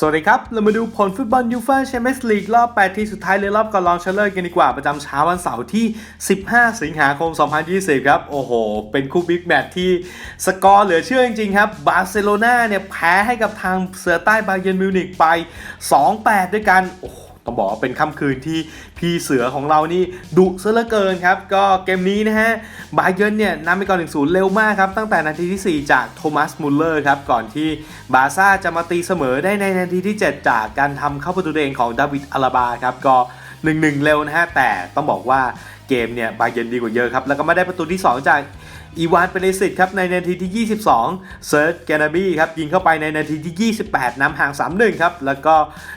สวัสดีครับ เรามาดูผลฟุตบอลยูฟ่าแชมเปี้ยนส์ลีกรอบ 8 ทีสุดท้ายเลยรอบก่อนรองชนะเลิศกันดีกว่า ประจำเช้าวันเสาร์ที่ 15 สิงหาคม 2020 ครับ โอ้โห เป็นคู่บิ๊กแมตช์ที่สกอร์เหลือเชื่อจริงๆครับ บาร์เซโลนาเนี่ยแพ้ให้กับทางเสือใต้บาเยิร์นมิวนิกไป 2-8 ด้วยกัน โอ้โห ต้องบอกว่าเป็นค่ำคืนที่พี่เสือของเรานี่ดุซะเหลือเกินครับ ก็เกมนี้นะฮะบาเยิร์นเนี่ยนำไปก่อน1-0 เร็วมากครับ ตั้งแต่นาทีที่ 4 จากโทมัสมุลเลอร์ครับ ก่อนที่บาซ่าจะมาตีเสมอได้ในนาทีที่ 7 จากการทำเข้าประตูเองของดาวิดอาราบาครับก็1-1 เร็วนะฮะแต่ต้องบอกว่า เกมเนี่ยบาเยนดีกว่าเยอะครับ แล้วก็มาได้ประตูที่ 2 จากอีวานเปเรสิตครับในนาทีที่ 22 เซิร์ชแกนาบีครับยิงเข้าไปในนาทีที่ 28 นำห่าง 3-1 ครับ แล้วก็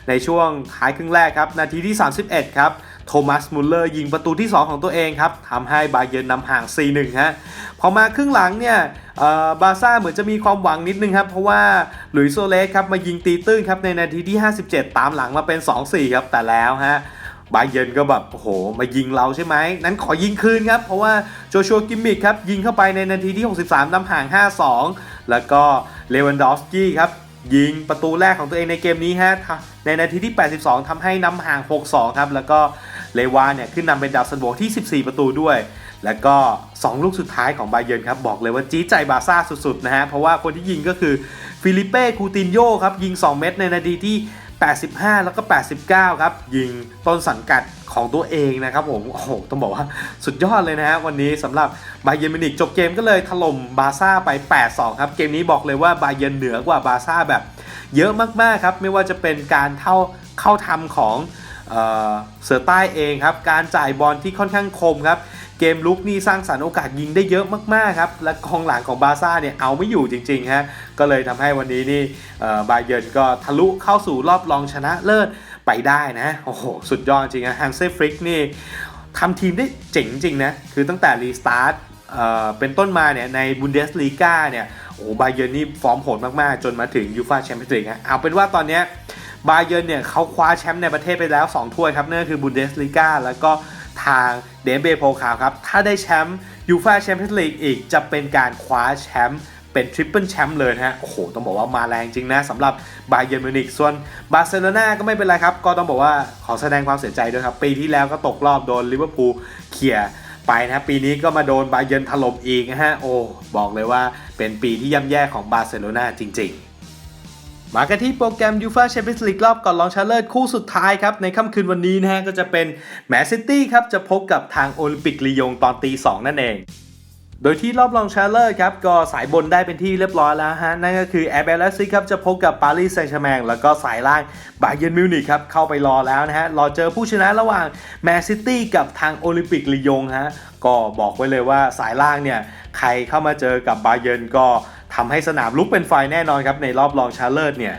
ในช่วงท้ายครึ่งแรกครับนาทีที่ 31 ครับโทมัสมุลเลอร์ยิงประตูที่ 2 ของตัวเองครับทำให้บาเยิร์นนำห่าง 4-1 ฮะพอมาครึ่งหลังเนี่ยบาซ่าเหมือนจะมีความหวังนิดนึงครับ เพราะว่าหลุยส์โซเลสครับมายิงตีตื้นครับในนาทีที่ 57 ตามหลังมาเป็น 2-4 ครับแต่แล้วฮะ บาเยนก็แบบโอ้โห มายิงเราใช่ไหม นั้นขอยิงคืนครับ เพราะว่าโจชัวกิมมิกครับ ยิงเข้าไปในนาทีที่ 63นำห่าง 5-2 แล้วก็เลวันดอฟสกี้ครับ ยิงประตูแรกของตัวเองในเกมนี้ฮะในนาทีที่ 82ทำให้นำห่าง 6-2 ครับ แล้วก็เลวานเนี่ยขึ้นนำเป็นดาวซันโบที่ 14 ประตูด้วย แล้วก็ 2 ลูกสุดท้ายของบาเยนครับ บอกเลยว่าจี๊ใจบาซ่าสุดๆนะฮะเพราะว่าคนที่ยิงก็คือฟิลิเป้คูตินโยครับยิง 2 เม็ดในนาทีที่ 85 แล้วก็ 89 ครับ ยิงต้นสังกัดของตัวเองนะครับผม โอ้โห ต้องบอกว่าสุดยอดเลยนะฮะวันนี้สำหรับบาเยนมินิกจบเกมก็เลยถล่มบาซ่าไป 8-2 ครับ เกมนี้บอกเลยว่าบาเยนเหนือกว่าบาซ่าแบบเยอะมาก ๆ ครับ ไม่ว่าจะเป็นการเข้าเข้าทำของเออเสือใต้เองครับ การจ่ายบอลที่ค่อนข้างคมครับ เกมลุกนี่สร้างสรรค์โอกาสยิงได้เยอะมากๆครับ และกองหลังของบาร์ซ่าเนี่ยเอาไม่อยู่จริงๆฮะ ก็เลยทำให้วันนี้นี่บาเยิร์นก็ทะลุเข้าสู่รอบรองชนะเลิศไปได้นะ โอ้โห สุดยอดจริงนะฮันเซ่ฟริกนี่ทำทีมได้เจ๋งจริงนะ คือตั้งแต่รีสตาร์ทเอ่อเป็นต้นมาเนี่ยในบุนเดสลีกาเนี่ยโอ้บาเยิร์นนี่ฟอร์มโหดมากๆ จนมาถึงยูฟาแชมเปี้ยนส์ลีกฮะเอาเป็นว่าตอนเนี้ยบาเยิร์นเนี่ยเขาคว้าแชมป์ในประเทศไปแล้ว 2 ถ้วยครับนั่นก็คือบุนเดสลีกาแล้วก็ ทางเดนเบโพคาวครับ ถ้าได้แชมป์ยูฟาแชมเปี้ยนส์ลีกอีกจะเป็นการคว้าแชมป์เป็นทริปเปิลแชมป์เลยนะฮะ โอ้โห ต้องบอกว่ามาแรงจริงนะสำหรับบาเยิร์นมิวนิกส่วนบาร์เซโลนาก็ไม่เป็นไรครับ ก็ต้องบอกว่าขอแสดงความเสียใจด้วยครับ ปีที่แล้วก็ตกรอบโดนลิเวอร์พูลเขี่ยไปนะปีนี้ก็มาโดนบาเยิร์นถล่มอีกนะฮะ โอ้ บอกเลยว่าเป็นปีที่ย่ำแย่ของบาร์เซโลนาจริง ๆ มากันที่โปรแกรมยูฟาแชมเปี้ยนส์ลีกรอบก่อนรองชนะเลิศคู่สุดท้ายครับ ในค่ำคืนวันนี้นะฮะก็จะเป็นแมนซิตี้ครับ จะพบกับทางโอลิมปิกลียงตอนตีสองนั่นเอง โดยที่รอบรองชนะเลิศครับ ก็สายบนได้เป็นที่เรียบร้อยแล้วฮะ นั่นก็คือแอร์เบลซิครับ จะพบกับปารีสแซงต์แชร์แมงแล้วก็สายล่างบาเยนมิวนิกครับ เข้าไปรอแล้วนะฮะรอเจอผู้ชนะระหว่างแมนซิตี้กับทางโอลิมปิกลียงฮะก็บอกไว้เลยว่าสายล่างเนี่ยใครเข้ามาเจอกับบาเยนก็ ทำให้สนามลุกเป็นไฟแน่นอนครับในรอบรองชาเลิศเนี่ย